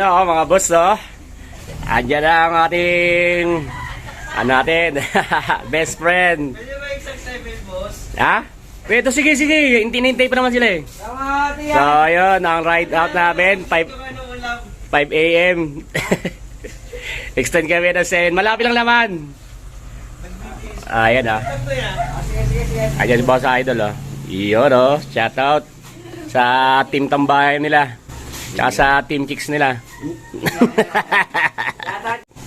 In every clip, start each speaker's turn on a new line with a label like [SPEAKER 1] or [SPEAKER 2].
[SPEAKER 1] Ayan na oh, mga boss oh. Andyan na ang ating ano natin, best friend.
[SPEAKER 2] Ba yung seven, boss?
[SPEAKER 1] Ha? Pwede, sige, sige. Hintinintay pa naman sila eh.
[SPEAKER 2] Tiyan.
[SPEAKER 1] So, ayun, ang ride out namin, 5,
[SPEAKER 2] Yung ano ulam.
[SPEAKER 1] 5 a.m. Extend kami ng 7. Malapit lang naman. Ayan ah.
[SPEAKER 2] Ano to yan?
[SPEAKER 1] Ayan si Boss Idol oh. Iyon oh, shout out sa team tambayan nila. Tsaka sa team kicks nila.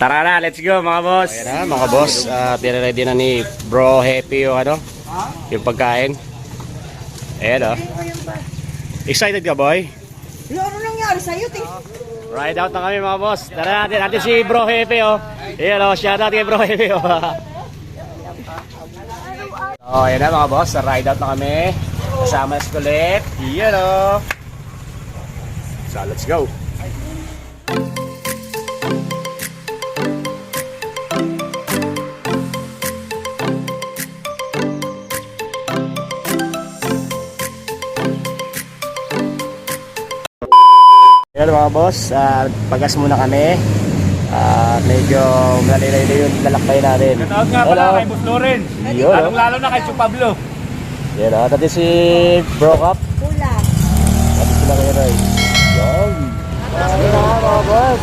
[SPEAKER 1] Tara na, let's go mga boss. Ayan na mga boss, uh, ready na ni Bro Happy yung ano, yung pagkain. Ayan oh. Excited ka boy?
[SPEAKER 3] Ano nangyari sa'yo? Ting
[SPEAKER 1] Ride out na kami mga boss. Tara natin, natin si Bro Happy oh. Ayan oh, shout out kay Bro Happy oh. Oh, ayan na mga boss, ride out na kami. Kasama si Colette. Ayan oh. So, let's go. Ayan mga boss, uh, pagas muna kami. Ah, medyo malalayo yung lalakbay natin.
[SPEAKER 4] Shoutout nga pala
[SPEAKER 1] Hello.
[SPEAKER 4] kay Boss Loren.
[SPEAKER 1] Yun, oh.
[SPEAKER 4] Lalo na kay Chu Pablo.
[SPEAKER 1] Yan o, dati si Bro Cup.
[SPEAKER 3] pula.
[SPEAKER 1] Dati sila kayo Roy. Yan. Ayun na mga boss.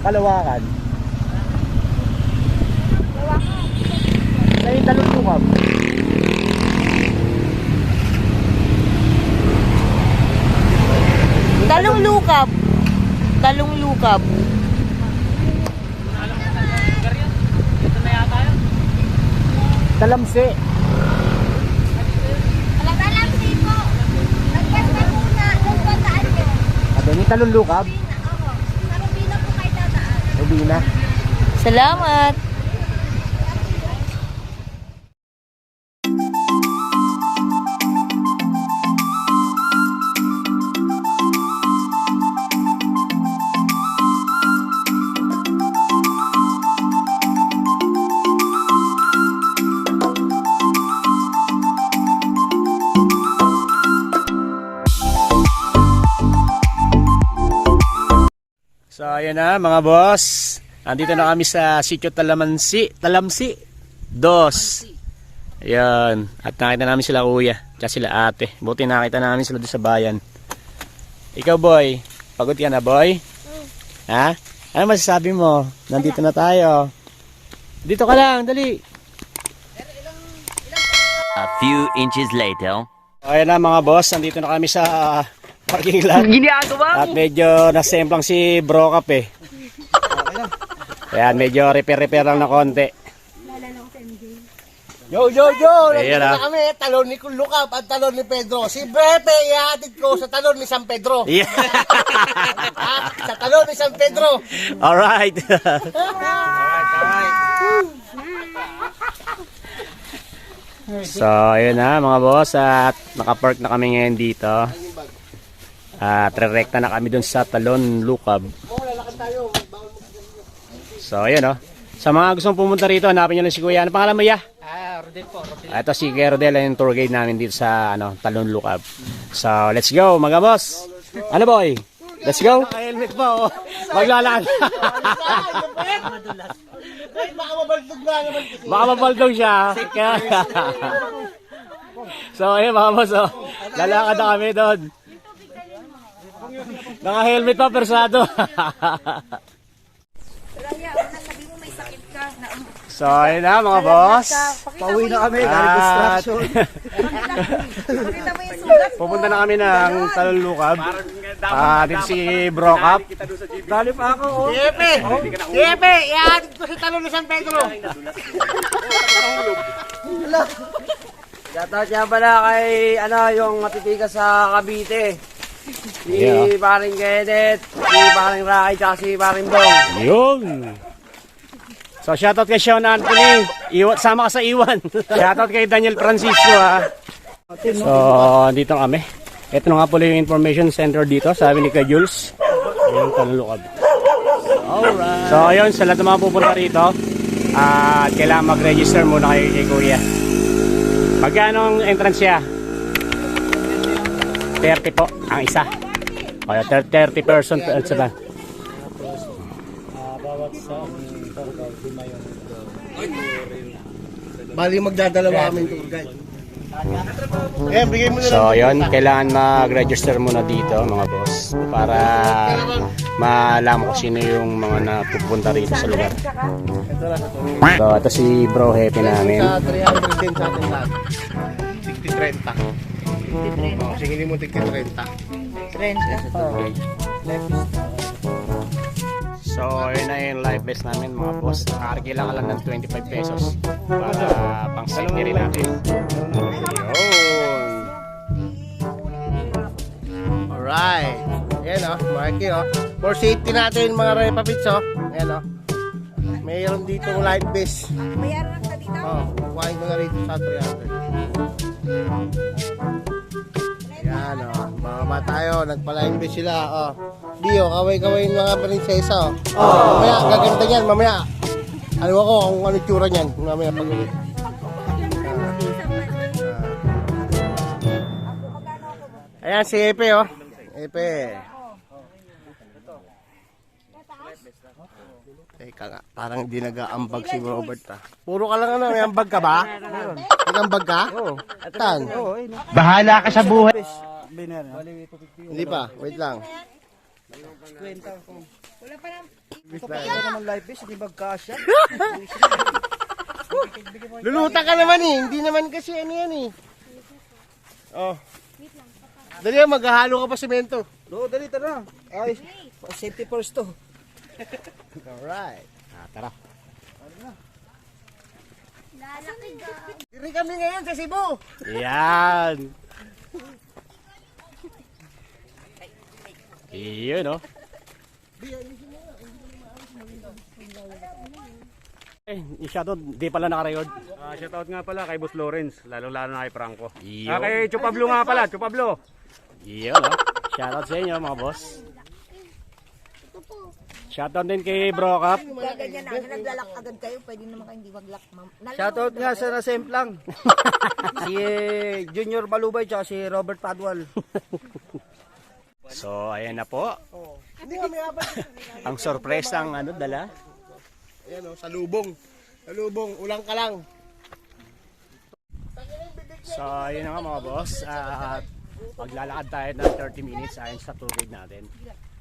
[SPEAKER 1] Kami. Peace yo. Yung kalawakan. Kalawakan? talong lukab.
[SPEAKER 3] Talong lukab.
[SPEAKER 1] Talamsi.
[SPEAKER 4] Alam po. Nagpasta muna. Nagpataan nyo.
[SPEAKER 1] Ano yung talong lukab?
[SPEAKER 4] Rubina, ako. Sa Rubina po kayo
[SPEAKER 1] Rubina.
[SPEAKER 3] Salamat.
[SPEAKER 1] So ayun na mga boss. Andito na kami sa Sitio Talamansi, Talamsi. Dos. Ayan. At nakita namin sila kuya. Tsaka sila ate. Buti nakita namin sila doon sa bayan. Ikaw boy. Pagod ka na boy? Ha? Ano masasabi mo? Nandito na tayo. Dito ka lang. Dali.
[SPEAKER 5] A few inches later.
[SPEAKER 1] Ayan na mga boss. Nandito na kami sa parking lot.
[SPEAKER 3] Ginagawa
[SPEAKER 1] At medyo nasemplang si Bro Cap eh. Ayan, medyo repair-repair lang na konti.
[SPEAKER 6] Yo, yo, yo!
[SPEAKER 1] Ayan,
[SPEAKER 6] Nandito
[SPEAKER 1] ah.
[SPEAKER 6] na kami, talon ni Lukap at talon ni Pedro. Si Bepe, ihatid ko sa talon ni San Pedro.
[SPEAKER 1] Yeah.
[SPEAKER 6] Ah, sa talon ni San Pedro.
[SPEAKER 1] Alright. so, ayun na mga boss at nakapark na kami ngayon dito. At rerekta na kami dun sa Talon Lukab. So, ayun o. Sa mga gustong pumunta rito, hanapin nyo lang si Kuya. Ano pangalan mo, ya? Ah, Rodel po. Ito si Kuya Rodel, yung tour guide namin dito sa ano, Talon Lukab. So, let's go mga boss. Ano boy? Let's go.
[SPEAKER 6] Helmet pa, oh.
[SPEAKER 1] Maglalakad.
[SPEAKER 6] Ay, baka mabaldog na naman.
[SPEAKER 1] Baka mapaldog siya. So, ayun mga boss, oh. Lalakad na kami doon. Naka-helmet pa, persado. so, ayun na mga boss.
[SPEAKER 6] Pauwi na kami,
[SPEAKER 1] At-
[SPEAKER 6] galing distraction.
[SPEAKER 1] Pupunta na kami ng Talulukab. Ah, dito si Bro Cap.
[SPEAKER 6] Dali pa ako, oh. Bepe! Bepe, ihatid ko talon ni San Pedro.
[SPEAKER 2] Shoutout niya pala kay ano, yung matitigas sa Cavite. Si
[SPEAKER 1] Yeah.
[SPEAKER 2] paring Kenneth, si paring Rocky, tsaka si paring Dong.
[SPEAKER 1] Yun. So, shoutout kay Sean Anthony. Iwa, sama ka sa iwan. shoutout kay Daniel Francisco, ha. So, dito kami. Ito na nga pala yung information center dito, sabi ni Kuya Jules. Ayun, talulukab. Alright. So, ayun, sa lahat ng mga pupunta rito, ah kailangan mag-register muna kayo kay Kuya. Magkano ang entrance siya? 30 po ang isa. O, 30 person per sa ba?
[SPEAKER 6] Bali, magdadalawa kami tour guide. Eh, bigay mo na.
[SPEAKER 1] So, yun, kailangan mag-register muna dito, mga boss, para malaman ko sino yung mga napupunta rito sa lugar. So, ito si Bro Happy namin.
[SPEAKER 6] Sa 300 din sa ating lahat. 60-30. Oh, sige mo, 30-30.
[SPEAKER 1] So, yun na yung live best namin, mga boss. Nakakagil lang lang ng 25 pesos para pang safety rin natin. Yun.
[SPEAKER 6] Alright. Ayan o, Marky o. For safety natin mga repapits o. Ayan o. Mayroon dito live base.
[SPEAKER 4] Bayaran lang ka dito.
[SPEAKER 6] Oh, kuhain ko na rito sa 300. Yan o. Mga ba tayo, base sila o. Dio, kaway-kaway yung mga prinsesa o. Oh. Mamaya, gaganda yan, mamaya. Ano ako kung ano tsura niyan. Mamaya pag uwi. Ayan si Epe oh. Epe. Teka nga, parang hindi nag-aambag si Robert ah. Puro ka lang ano, may ambag ka ba? Nag-ambag ka? Oo. Tan? Oo.
[SPEAKER 1] Bahala ka sa buhay.
[SPEAKER 6] Hindi pa, wait lang.
[SPEAKER 2] Kwenta ko. Wala pa naman. Ito pa naman live fish, hindi magkasya.
[SPEAKER 6] Luluta ka naman eh. Hindi naman kasi ano yan eh. Oh. Dali yan, maghahalo ka pa semento.
[SPEAKER 2] Oo, dali, tara. Ay, safety first to.
[SPEAKER 6] Alright.
[SPEAKER 1] Ah, tara.
[SPEAKER 4] Lalaki daw.
[SPEAKER 6] Diri kami ngayon sa Cebu.
[SPEAKER 1] Yan. Iyon, no? Eh, shoutout, di pala nakarecord.
[SPEAKER 7] Ah, shoutout nga pala kay Boss Lawrence, lalo-lalo na kay Franco.
[SPEAKER 1] Iyo.
[SPEAKER 7] Ah, kay Chupablo nga pala, Chupablo.
[SPEAKER 1] Iyon, no? Shoutout sa inyo, mga boss. Shoutout din kay Bro Cup.
[SPEAKER 3] Ganyan na, naglalak agad kayo, pwede naman kayo hindi maglak.
[SPEAKER 2] Shoutout nga sa Nasemplang. si eh, Junior Malubay tsaka si Robert Padwal.
[SPEAKER 1] So, ayan na po. Ang sorpresa ang ano, dala.
[SPEAKER 6] Ayan o, sa lubong. Sa lubong, ulang ka lang.
[SPEAKER 1] So, ayun na nga mga boss. At maglalakad tayo ng 30 minutes ayon sa guide natin.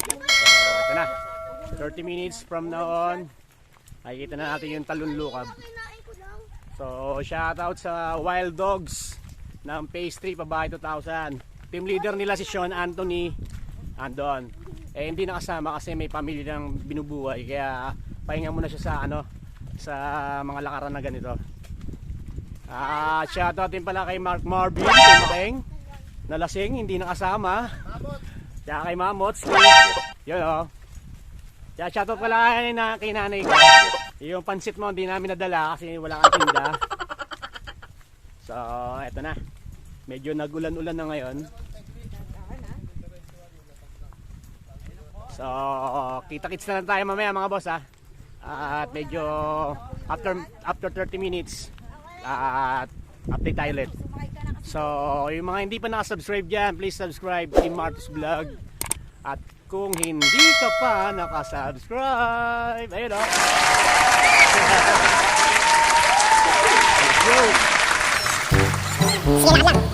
[SPEAKER 1] So, ito na. 30 minutes from now on, makikita na natin yung talon lukab.
[SPEAKER 4] Kinain ko lang.
[SPEAKER 1] So, shoutout sa Wild Dogs ng Phase 3 Pabahay 2000. Team leader nila si Sean Anthony andon. Eh hindi nakasama kasi may pamilya ng binubuhay kaya pahinga muna siya sa ano sa mga lakaran na ganito. Ah, shoutout din pala kay Mark Marvin, kay Makeng, na lasing, hindi nakasama. Tsaka kay Mamots, yun oh. Tsaka shoutout pala kay, na, kay nanay ko. Yung pansit mo hindi namin nadala kasi wala kang tinda. So, eto na. Medyo nagulan-ulan na ngayon. So, kita-kits na lang tayo mamaya mga boss ha. At medyo after after 30 minutes at update tayo ulit. So, yung mga hindi pa nakasubscribe dyan, please subscribe Team Martus Vlog. At kung hindi ka pa nakasubscribe, ayun o. Let's go!
[SPEAKER 5] One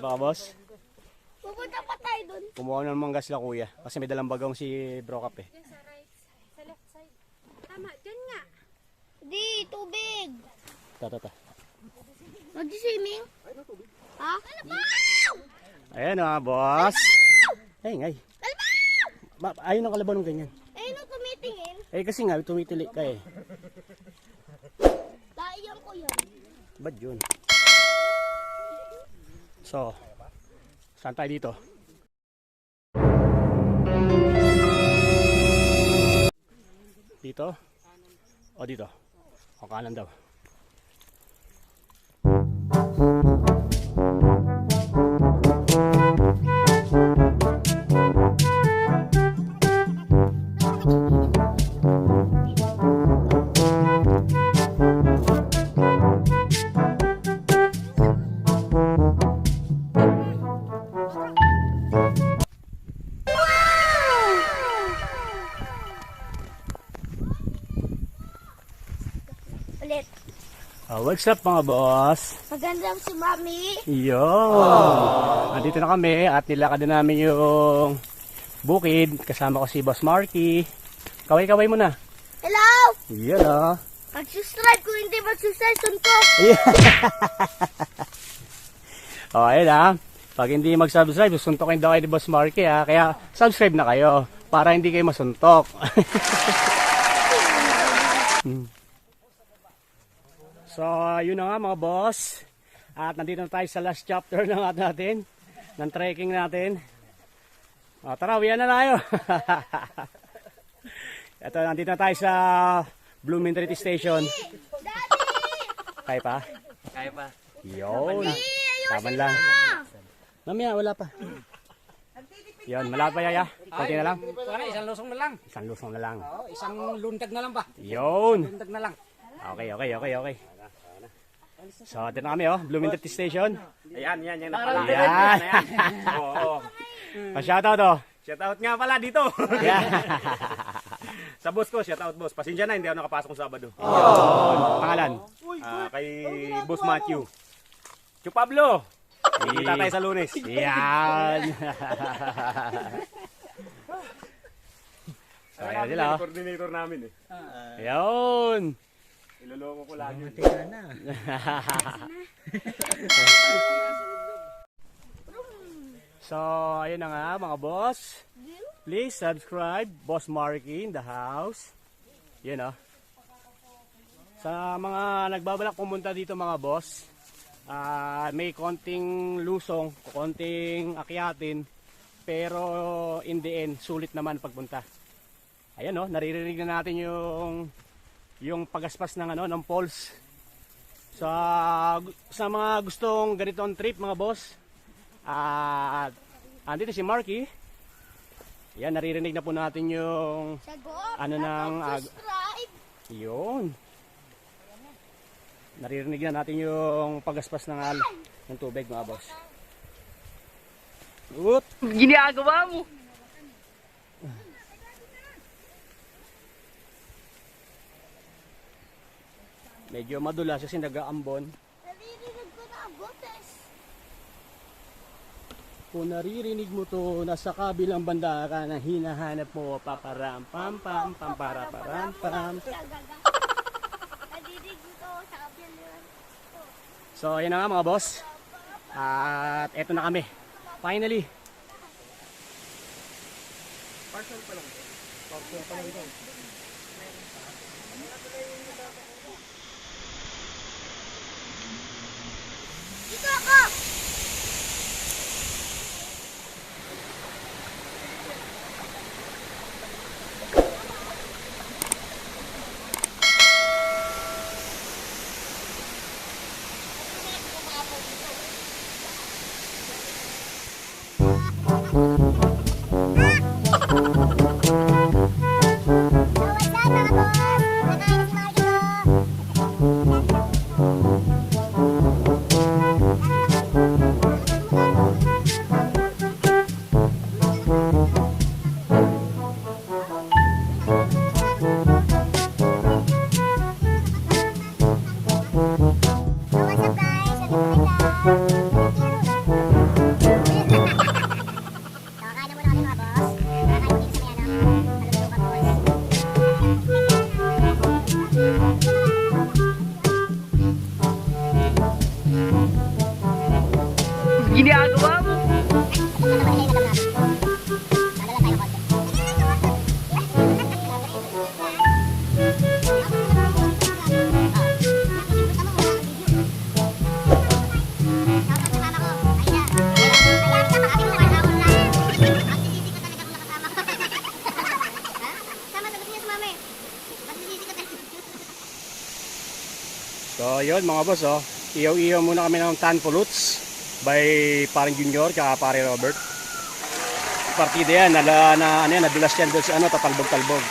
[SPEAKER 1] So, ayun mga boss.
[SPEAKER 4] Pupunta pa tayo dun.
[SPEAKER 1] Kumuha na ng manggas la kuya. Kasi may dalang bagong si Bro Cap eh.
[SPEAKER 4] Tama, dyan nga. Di, tubig.
[SPEAKER 1] Ta, ta, ta.
[SPEAKER 4] Mag-swimming? Ha?
[SPEAKER 1] Ayan mga boss. Ay, ngay. Ma ayaw ng kalabaw ng ganyan.
[SPEAKER 4] Eh, no, tumitingin.
[SPEAKER 1] Eh kasi nga, tumitili ka eh.
[SPEAKER 4] Daiyan ko yan.
[SPEAKER 1] Ba't yun? So, saan tayo dito? Dito? O dito? O kanan daw. What's up mga boss?
[SPEAKER 4] Maganda si Mami.
[SPEAKER 1] Yo! Andito na kami at nilakad na namin yung bukid. Kasama ko si Boss Marky. Kaway-kaway mo na.
[SPEAKER 4] Hello!
[SPEAKER 1] Yan ah.
[SPEAKER 4] Mag-subscribe kung hindi mag-subscribe, sunto.
[SPEAKER 1] O, ayun ah. Pag hindi mag-subscribe, susuntokin daw kayo ni Boss Marky ah. Kaya subscribe na kayo para hindi kayo masuntok. Hmm. So, yun na nga mga boss. At nandito na tayo sa last chapter ng at natin. Ng trekking natin. O, tara, uwian na tayo. Ito, nandito na tayo sa Blooming Treaty Station. Kaya pa?
[SPEAKER 7] Kaya pa.
[SPEAKER 1] Yun. Taman lang. Mamaya, wala pa. Yun, malapit pa yaya. Kunti na lang.
[SPEAKER 8] Wala, isang lusong na lang.
[SPEAKER 1] Isang lusong na lang.
[SPEAKER 8] Oh, isang lundag na lang ba?
[SPEAKER 1] Yun.
[SPEAKER 8] Lundag na lang.
[SPEAKER 1] Okay, okay, okay, okay. So, ito na kami oh. Blooming Station.
[SPEAKER 7] Ayan, yan, yan.
[SPEAKER 1] Yan.
[SPEAKER 7] Oo.
[SPEAKER 1] Pa-shoutout oh.
[SPEAKER 7] Shout out nga pala dito. Sa boss ko, shout out boss. Pasensya na, hindi ako nakapasok ng Sabado.
[SPEAKER 1] Pangalan.
[SPEAKER 7] Ah, kay Boss Matthew. Chu Pablo. Kita tayo sa lunes.
[SPEAKER 1] Yan. ayan sila oh.
[SPEAKER 7] Coordinator namin eh.
[SPEAKER 1] Yun.
[SPEAKER 7] Iloloko ko lagi.
[SPEAKER 1] So, ayun na nga mga boss. Please subscribe, Boss Marky in the house. Yun oh. Sa mga nagbabalak pumunta dito mga boss, ah, may konting lusong, konting akyatin, pero in the end, sulit naman pagpunta. Ayan oh, naririnig na natin yung yung pagaspas ng ano ng poles. Sa sa mga gustong ganitong trip mga boss, at andito si Marky. Yan, naririnig na po natin yung
[SPEAKER 4] Sagot.
[SPEAKER 1] Ano nang ag-
[SPEAKER 4] Subscribe.
[SPEAKER 1] yun. Naririnig na natin yung pagaspas ng al ng tubig mga boss. Oop.
[SPEAKER 3] Ginagawa mo.
[SPEAKER 1] Medyo madulas kasi nag-aambon.
[SPEAKER 4] Naririnig ko na ang boses.
[SPEAKER 1] Kung naririnig mo to, nasa kabilang banda ka na hinahanap mo, paparam pam pam pam para param pam.
[SPEAKER 4] Naririnig ko to sa kabilang.
[SPEAKER 1] So, ayan na nga mga boss. At eto na kami. Finally.
[SPEAKER 4] Dito ได้ไหมค
[SPEAKER 1] รับ mga boss, oh. Iyaw-iyaw muna kami ng Tan Puluts by Paring Junior kaya Pare Robert. Partida yan, nala, na, ano yan, nadulas yan doon sa ano, tatalbog-talbog.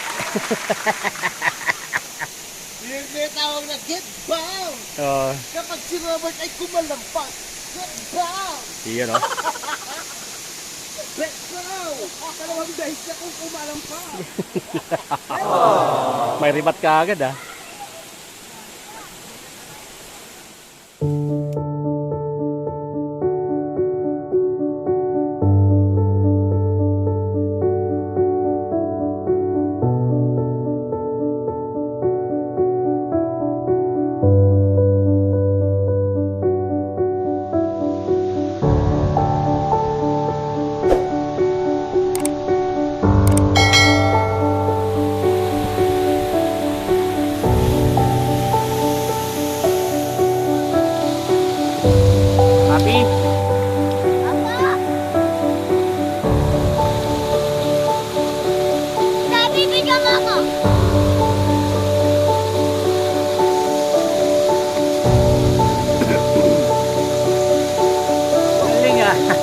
[SPEAKER 6] Yung tinatawag na get bound!
[SPEAKER 1] So,
[SPEAKER 6] Kapag si Robert ay kumalampas, get bound!
[SPEAKER 1] yun oh.
[SPEAKER 6] Get bound! Dalawang beses na kung kumalampas!
[SPEAKER 1] May ribat ka agad ah.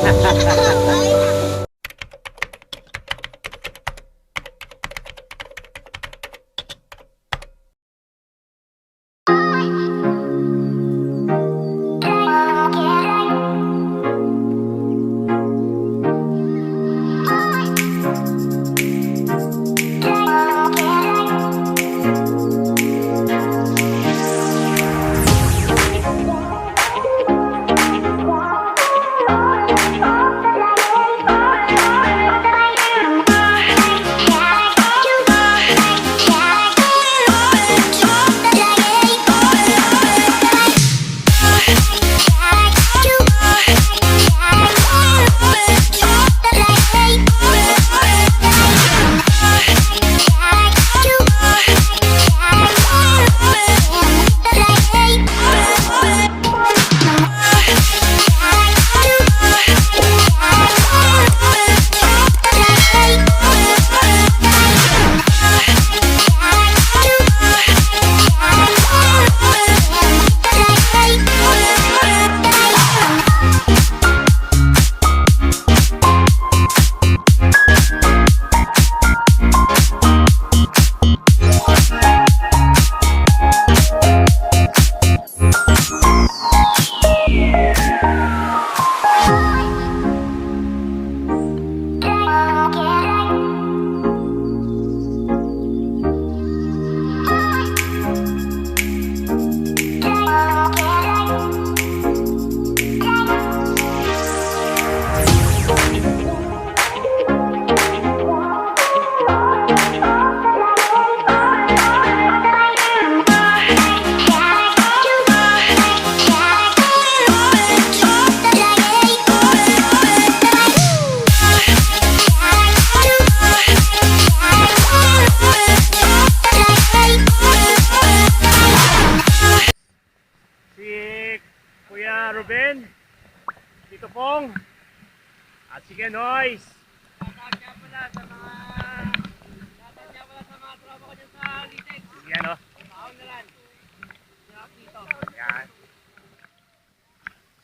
[SPEAKER 1] 哈哈哈哈哈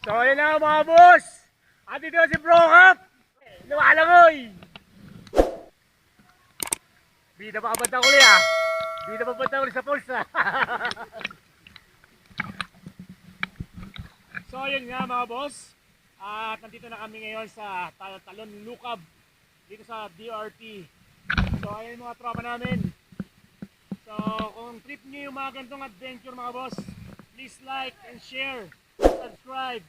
[SPEAKER 1] So yun na mga boss. At dito si Bro Cup. Lumalangoy. Bida pa kabanta ko ah. Bida pa kabanta ko sa pulsa. So yun nga mga boss, at nandito na kami ngayon sa Tal- Talon Lukab dito sa DRT. So ayun mga tropa namin. So kung trip niyo yung mga ganitong adventure mga boss, please like and share, subscribe.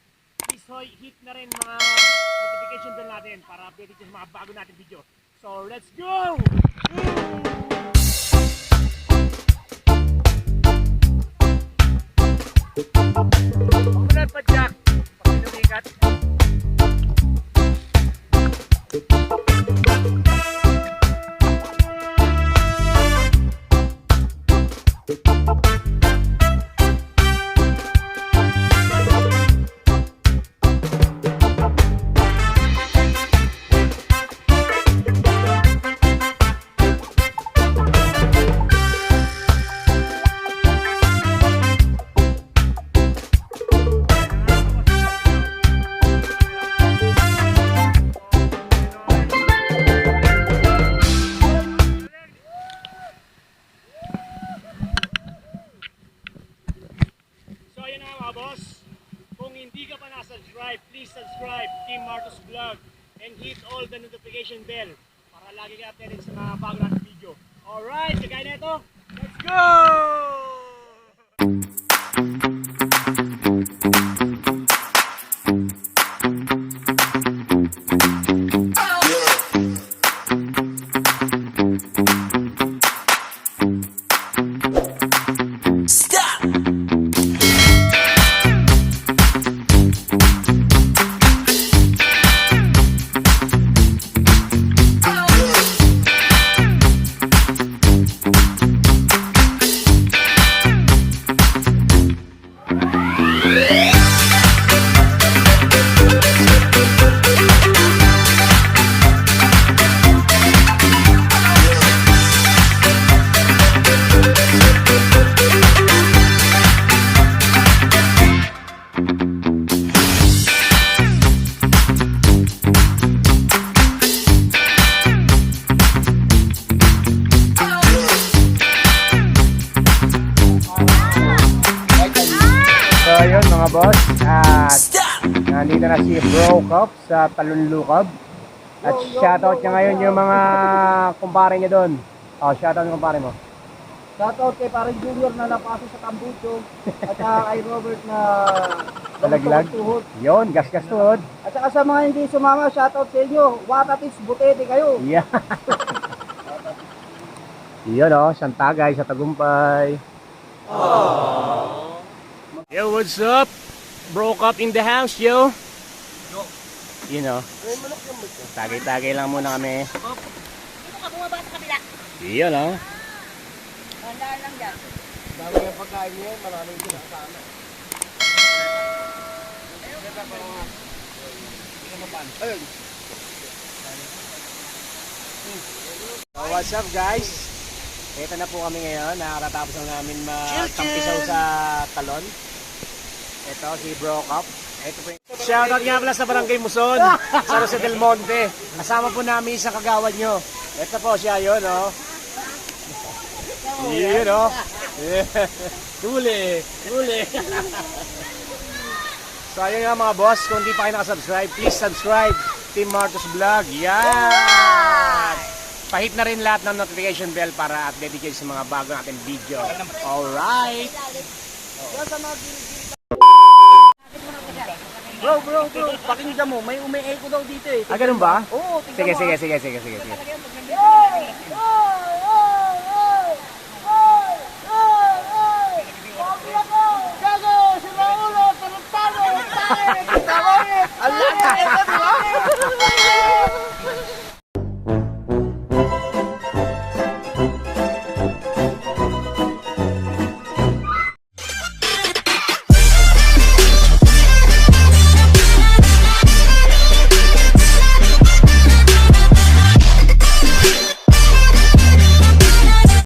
[SPEAKER 1] Please hit na rin mga notification bell natin para update sa mga bago natin video. So let's go! Pamunat pa Jack, Sa Talon Lukab. At shoutout niya ngayon yung mga kumpare niya doon. Oh, shoutout yung kumpare mo.
[SPEAKER 2] Shoutout kay parang junior na napasok sa Tambucho at saka kay Robert na
[SPEAKER 1] Talaglag.
[SPEAKER 2] tuhod.
[SPEAKER 1] Yon, gas-gas tuhod.
[SPEAKER 2] At saka sa mga hindi sumama, shoutout sa inyo. Watatis, butete kayo.
[SPEAKER 1] Yeah. Yun oh, Santagay sa Tagumpay. Yo, what's up? Broke up in the house, yo. You know. Tagay-tagay lang muna kami.
[SPEAKER 3] Dito ka bumaba sa kabila.
[SPEAKER 1] Yun oh.
[SPEAKER 3] Tandaan lang dyan.
[SPEAKER 6] Dami yung pagkain niya, maraming kinakasama.
[SPEAKER 1] So, what's up guys? Ito na po kami ngayon. Nakakatapos na namin magtampisaw sa talon. Ito si Bro Cup. Ito po yung... Shoutout nga pala sa Barangay Muson, sa Rosa del Monte. Kasama po namin sa kagawad nyo. Ito po siya yun, oh. Yun, oh. Huli, huli. so, ayun nga mga boss, kung di pa kayo nakasubscribe, please subscribe. Team Marcos Vlog. Yan! Pahit na rin lahat ng notification bell para update kayo sa mga bago natin video. Alright!
[SPEAKER 2] Bro, bro, bro, pakinggan mo, may umi-echo daw dito eh.
[SPEAKER 1] Ah, ganun ba?
[SPEAKER 2] Oo, tingnan
[SPEAKER 1] Sige,
[SPEAKER 2] mo,
[SPEAKER 1] sige,
[SPEAKER 2] ah.
[SPEAKER 1] sige, sige, sige, sige.
[SPEAKER 2] Oh! Oh!